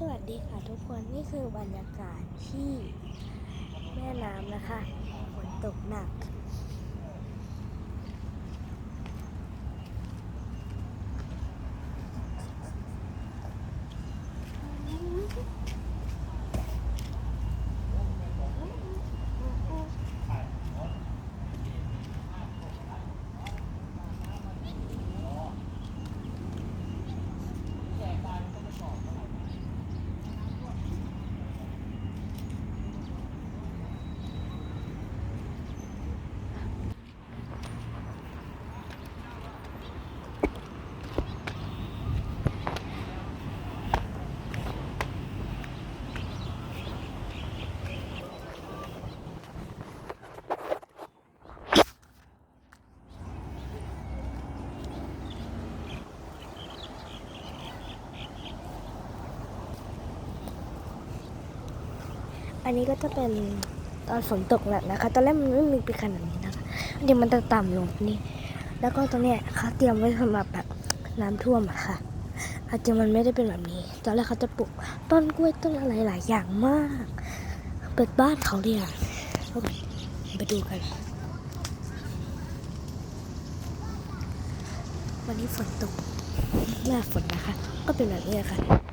สวัสดีค่ะทุกคนนี่คือบรรยากาศที่แม่น้ำนะคะฝนตกหนัก อันนี้ก็จะเป็นตอนฝนตกหนักนะคะ ตอนแรกมันไม่มีเป็นขนาดนี้นะคะ เดี๋ยวมันจะต่ำลงนี่ แล้วก็ตรงเนี้ยเขาเตรียมไว้สำหรับแบบน้ำท่วมอะค่ะอาจจะมันไม่ได้เป็นแบบนี้ ตอนแรกเขาจะปลูกต้นกล้วยต้นอะไรหลายอย่างมาก เปิดบ้านเขาเลยอะไปดูกัน วันนี้ฝนตกหน้าฝนนะคะ ก็เป็นแบบนี้ค่ะ